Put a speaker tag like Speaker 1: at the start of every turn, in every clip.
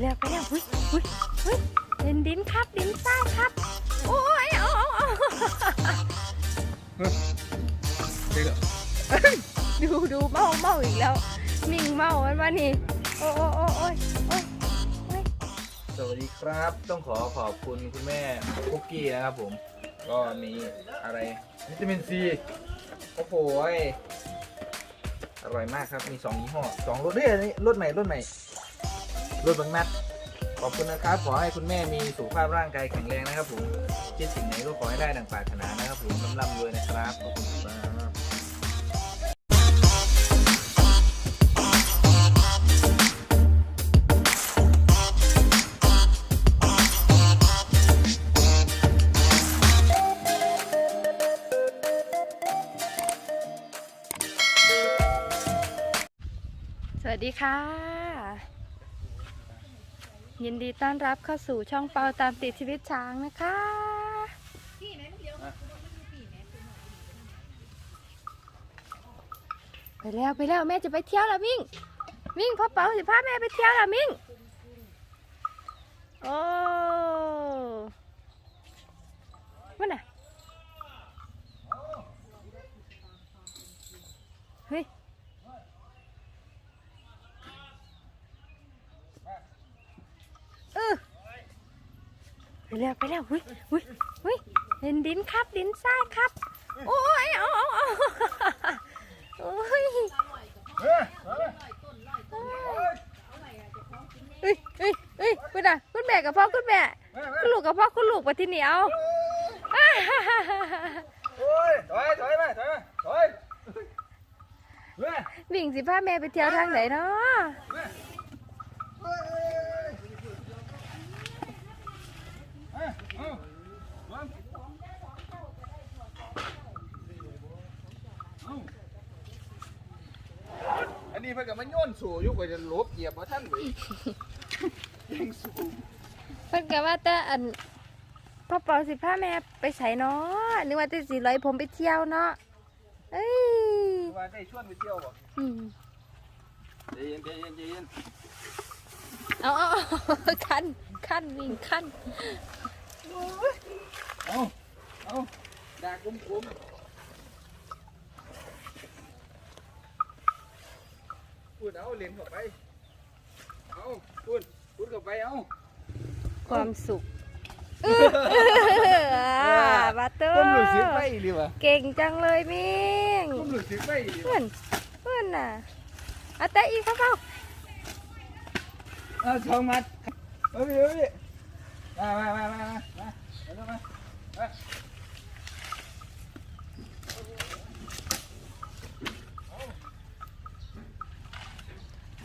Speaker 1: แล้วไปแล้วหุ้ยหุ้ยหุ้ยเห็นดินครับดินทรายครับโอ้ยเอาเอาเอา
Speaker 2: เด็กเหรอ
Speaker 1: ดูดูเมาเมาอีกแล้วมิ่งเมามันมานี่โอ้โอ้โอ้โอ้ยโอ้ยโอ้ย
Speaker 2: สวัสดีครับ ต้องขอขอบคุณคุณแม่คุกกี้นะครับผม ก็มีอะไรวิตามินซีโอ้โหยอร่อยมากครับมีสองยี่ห้อสองรสเด้ยอันนี้รสใหม่รสใหม่ รสบางนัด ขอบคุณนะครับ ขอให้คุณแม่มีสุขภาพร่างกายแข็งแรงนะครับผมคิดสิ่งไหนก็ขอให้ได้ดังปรารถนานะครับผมร่ำรวยนะครับขอบคุณครับ
Speaker 1: สวัสดีค่ะ ยินดีต้อนรับเข้าสู่ช่องเปาตามติดชีวิตช้างนะคะ ไปแล้วไปแล้วแม่จะไปเที่ยวละมิ่ง มิ่งพ่อเปาสิพาแม่ไปเที่ยวละมิ่งโอ้มันน่ะเฮ้ยเออไป แล้วไปแล้วหุ้ยหุ้ยหุ้ยเห็นดินครับดินทรายครับ โอ้ยเอาเอาเอาโอ้ยเอ้ยเอ้ยเอ้ยคุณน่ะคุณแม่กับพ่อคุณแม่คุณลูกกับพ่อคุณลูกไปที่เหนียว
Speaker 2: โอ้ยถอยถอยมาถอยมาถอยเฮ้ย
Speaker 1: วิ่งสิพาแม่ไปเที่ยวทางไหนเนาะ
Speaker 2: อั นนี้เพิ่นกับมันโยนสู่อยุกไปจะลบเหยียบมาท่านเลยยังสูง
Speaker 1: เพิ่นก็ว่าแต่อันพ่อเปาสิพาแม่ไปใส่เนาะนึกว่าจะสิร้อยผมไปเที่ยวเนาะเอ้ย
Speaker 2: ว่าได้ชวนไปเที่ยวบ่
Speaker 1: อืม
Speaker 2: ใจเย็นใจเย็นใจเย็น
Speaker 1: เอาเอาเอาคันคันวิ่งคัน
Speaker 2: เอาเอาดากคุ้มคุ้มพูด เอาเล่นเข้าไป เอาพูดพูดเข้าไปเอา
Speaker 1: ความสุขเออเอออ่าบัตเตอ
Speaker 2: ผมรู้
Speaker 1: ร์
Speaker 2: สึกไปดีวะ
Speaker 1: เก่งจังเลยมิง
Speaker 2: ผมรู้สึกไปดี
Speaker 1: เพื่อนเพื่อนน่ะเอาแต่อีกครับเปล่า
Speaker 2: เอาสองมัดเอาไปเอาไปมามามามามามามามา
Speaker 1: อะ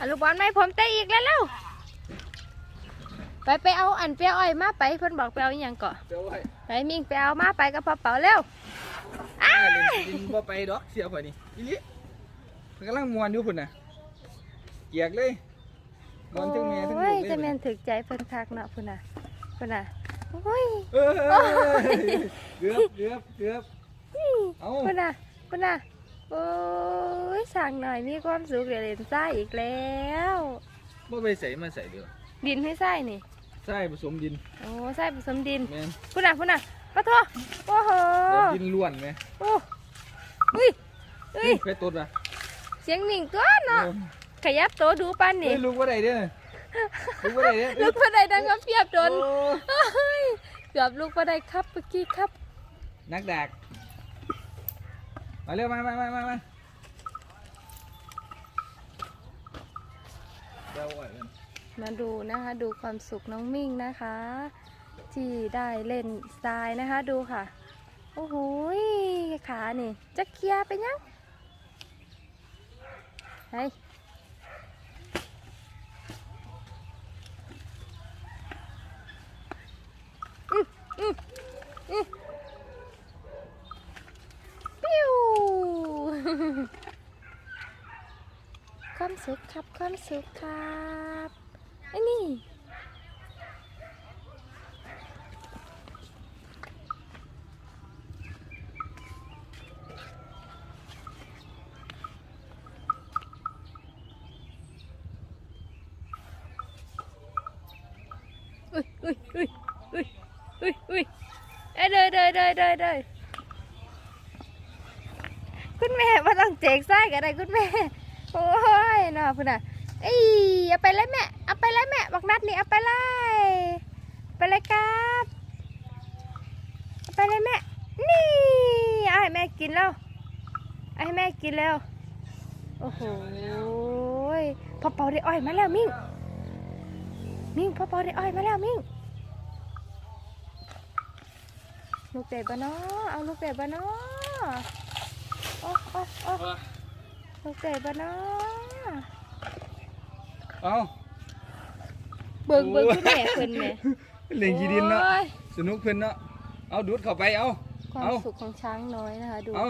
Speaker 1: ลูกบอลไม่ผมเตะอีกแล้วเร็วไปไปเอาอันเปียอ้อยมาไปเพิ่นบอกไปเอาอหย่างก่อน
Speaker 2: เดี๋ยวไว้
Speaker 1: ไปมิงไปเอามาไปกับพ่อเป๋าเร็วอ้า
Speaker 2: อ่าเล่นดินบ่ไปดอกเสียข่อยนี่อีหลิเพิ่นกำลังมวนอยู่พุ่นน่ะเกียกเลยมวนทั้งแม่ทั้ง
Speaker 1: โอ้
Speaker 2: ลู
Speaker 1: ย
Speaker 2: กเลย
Speaker 1: จะแม่นถึกใจเพิ่นคักเนาะพุ่นน่ะพุ่นน่ะโอ้ย
Speaker 2: เอ้ยเกือบเกือบเกือบเอา
Speaker 1: พุ่นน่ะพุ่นน่ะ โอ้ยสั่งหน่อยมีความสุขเดี๋ยวเล่นทรายอีกแล้ว
Speaker 2: บ่ไปใส่มาใส่เด้อ
Speaker 1: ดินให้ทรายนี่
Speaker 2: ใส่ผสมดิน
Speaker 1: โอ้ทรายผสมดิน
Speaker 2: แม่น
Speaker 1: พุ่นน่ะพุ่นน่ะปะโทโอ้โห
Speaker 2: แบบดินล้วนไหม
Speaker 1: โอ้อุ้ยอุ้ย
Speaker 2: ไปตดว่ะ
Speaker 1: เสียงหนิ่งตัวเนาะขยับตัวดูปัน
Speaker 2: เฮ้
Speaker 1: นี่
Speaker 2: ยลูกบ่ได้เด้อลูกบ่ได้เด้อ
Speaker 1: ลูกพอได้ดังกับเพียบโดน
Speaker 2: โอ้
Speaker 1: เฮ้ยเกือบลูกพอได้ครับเมื่อกี้ครับ
Speaker 2: นักดาก มาเร็วมามามามามาเดี๋ยวอ่อยกัน
Speaker 1: มาดูนะคะ ดูความสุขน้องมิ่งนะคะ ที่ได้เล่นทรายนะคะดูค่ะ โอ้โหขานี่จะเคลียร์ไปยังเฮ้ยอื้ออื้ออื้อปิ้ว ความ สุขครับความสุขครับไอ้นี่อุ้ยอุ้ยอุ้ยอุ้ยอุ้ยเอ้ยเดยเดยเดยเดยเดยคุณแม่มาต้องเจกไส้กันได้คุณแม่ โอ้ยน่าพุ่นน่ะเอ้ยเอาไปเลยแม่เอาไปเลยแม่บักนัดนี่เอาไปเลยไปเลยครับเอาไปเลยแม่ นี่เอาให้แม่กินแล้วเอาให้แม่กินแล้ว โอ้โหพ่อเปาได้อ้อยมาแล้วมิ่ง มิ่งพ่อเปาได้อ้อยมาแล้วมิ่ง ลูกเด็ดบ้านาะเอาลูกเด็ดบ้านาะโอ้โอ้โอ้ ลูกเด็ดบ้านาะ
Speaker 2: เอา
Speaker 1: เบิ่งเบิ่งคุณแม่เพิ่นแหม่
Speaker 2: เล่นกีดินเนาะ
Speaker 1: โอ้ย
Speaker 2: สนุกเพิ่นเนาะเอาดูดเข้าไปเอา
Speaker 1: ความ
Speaker 2: เอา
Speaker 1: สุขของช้างน้อยนะคะ ดู
Speaker 2: เอา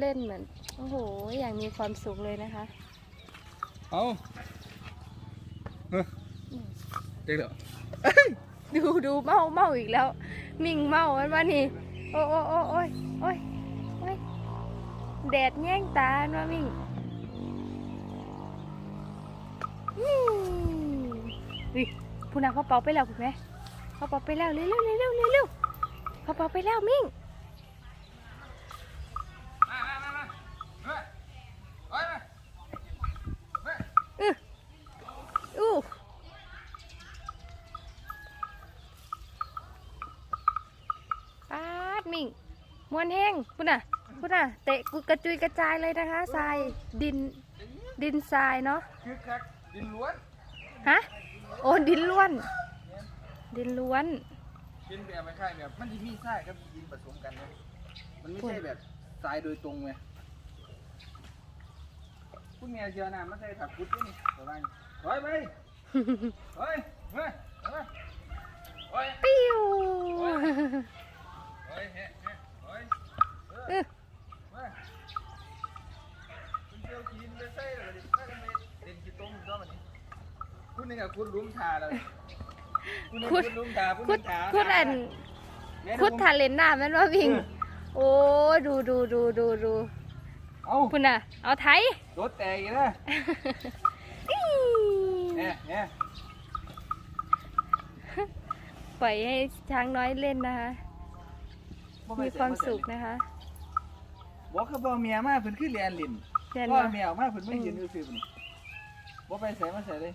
Speaker 1: เล่นเหมือนโอ้โหอย่างมีความสุขเลยนะคะ
Speaker 2: เอาเฮ้ยเด็กเด้อ
Speaker 1: ดูดูเมาเมาอีกแล้ว มิ่งเมามันว่านี่โอ้โอ้โอ้โอ้ยโอ้ยโอ้ยแดดแย่งตามันว่ามิ่ง นี่เฮ้ยผู้นักพ่อเป่าไปแล้วคุณแม่พ่อเป่าไปแล้วเร็วเร็วเร็วเร็วเร็วเร็วพ่อเป่าไปแล้วมิ่ง
Speaker 2: มามามามาเฮ้ยเฮ้ยมาเฮ้ย
Speaker 1: อู้ปาดมิ่งมวนแห้งพุ่นน่ะพุ่นน่ะเตะกุกระจุยกระจายเลยนะคะทรายดินดินทรายเนาะ
Speaker 2: คือคัก ดินล้วน
Speaker 1: ฮะ โอ้ดินล้วน ดินล้วน
Speaker 2: เป็นแบบไม่ใช่แบบ มันจะมีทรายกับดินผสมกันนะมันไม่ใช่แบบทรายโดยตรงไงคุณแม่เชียวนะมันใช่ถักกุดด้วยนี่ประมาณนี้เฮ้ยไปเฮ้ยเฮ้ยเฮ้ยเฮ้ย
Speaker 1: ปิ้ว
Speaker 2: เฮ้ยเฮ้ยเฮ้ยเฮ้ยเฮ้ย
Speaker 1: เออ
Speaker 2: เฮ้ย คุณนี่กับคุณลุ้มทาเลยคุณนี่
Speaker 1: คุ
Speaker 2: คุ
Speaker 1: ด
Speaker 2: ณลุ้มทาคุณ
Speaker 1: คุ
Speaker 2: ลุ้
Speaker 1: ด
Speaker 2: มทา
Speaker 1: คุดอัน
Speaker 2: แม่
Speaker 1: คุดทาเลนหน้าแมันว่าวิ่ง โอ้ดูดูดูดูดู
Speaker 2: เอา
Speaker 1: พุ่นน่ะ เอาไทย
Speaker 2: รถแตกอีกแล้ว
Speaker 1: อี้
Speaker 2: เนี่ยเนี่ย
Speaker 1: ปล่อยให้ช้างน้อยเล่นนะคะ มีความสุขนะคะ
Speaker 2: บอกเขาบอกเมียมาเพิ่นคือเรียนลิน
Speaker 1: เรียน
Speaker 2: พ่อ
Speaker 1: ว่า
Speaker 2: เมียออกมาเพิ่นไม่ยืนอยู่ซื่อๆพุ่นบ่ไปใส่มาใส่เลย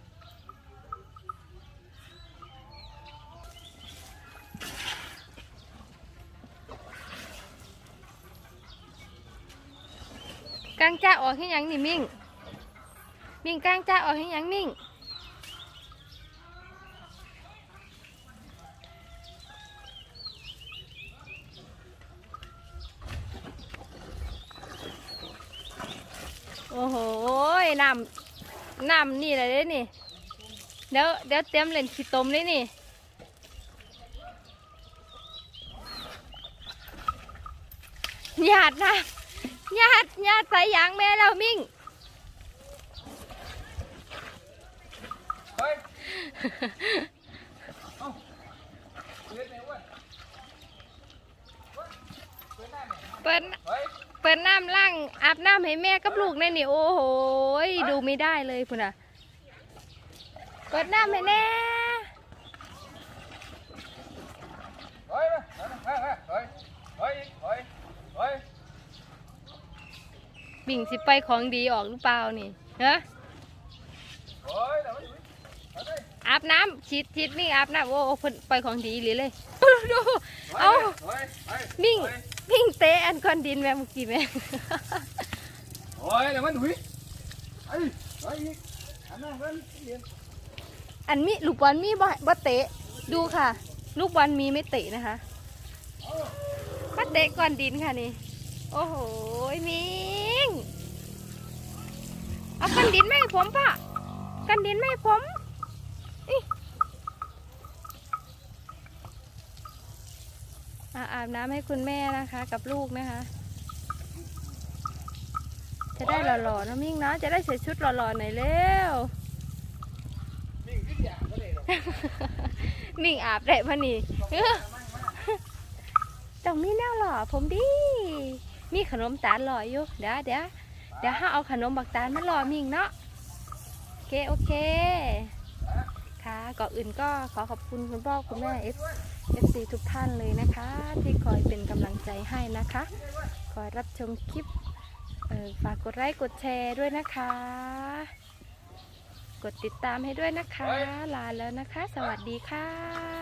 Speaker 1: กางจ้าออกให้ยังนี่มิ่ง มิ่งกางจ้าออกให้ยังมิ่ง โอ้โหน้ำน้ำนี่เลยเด้นี่ เดี๋ยวเดี๋ยวเตรียมเล่นขี้ตมเลยนี่หยาดนะ หยาดหยาดใส่ยางแม่แล้วมิ่ง
Speaker 2: เฮ้ยเอ้าเล่นไหนวะเปิดหน้าแม่
Speaker 1: เปิด
Speaker 2: เฮ้ย
Speaker 1: เปิดน้ำล่างอาบน้ำให้แม่กับลูกแน่นี่โอ้โหยดูไม่ได้เลยพุ่นอะเปิดน้ำให้แน่
Speaker 2: เฮ้ยเฮ้ยเฮ้ยเฮ้ยเฮ้ยเฮ้ย
Speaker 1: บิ่งสิไปของดีออกหรือเปล่านี่ฮะ
Speaker 2: เฮ้ยเดี๋ยวมันอยู่เฮ้ย
Speaker 1: อาบน้ำชิดชิดมิ่งอาบน้ำโอ้โหเพิ่นไปของดีหรือเลยดูเอา
Speaker 2: เฮ้ยเฮ้ย
Speaker 1: มิ่งมิ่งเตะอันก้อนดินแม่เมื่อกี้แม่
Speaker 2: เฮ้ยเดี๋ยวมันหุยเฮ้ยเฮ้ยอันนั้นมันเรียน
Speaker 1: อันมีลูกบอลมีบ่บ่เตะดูค่ะ ลูกบอลมีไม่เตะนะคะมาเตะก้อนดินค่ะนี่ โอ้โหมิง เอาก้อนดินมาให้ผมป่ะก้อนดินมาให้ผมอิอะอาบน้ำให้คุณแม่นะคะ กับลูกนะคะ จะได้หล่อๆนะมิ่งเนาะจะได้ใส่ชุดหล่อๆหน่อยเร็ว
Speaker 2: มิ่งขึ้นอย่างก็เลย
Speaker 1: มิ่งอาบได้พะนี่ต้องมีแนวหล่อผมดีมีขนมตาลหล่ออยู่เดี๋ยวเดี๋ยว เดี๋ยวห้าเอาขนมบักตาลมาหล่อมิ่งเนาะโอเคโอเค ค่ะก็อื่นก็ขอขอบคุณคุณพ่อคุณแม่ F FC ทุกท่านเลยนะคะ ที่คอยเป็นกำลังใจให้นะคะ คอยรับชมคลิปฝากกดไลค์กดแชร์ด้วยนะคะ กดติดตามให้ด้วยนะคะ ลาแล้วนะคะ สวัสดีค่ะ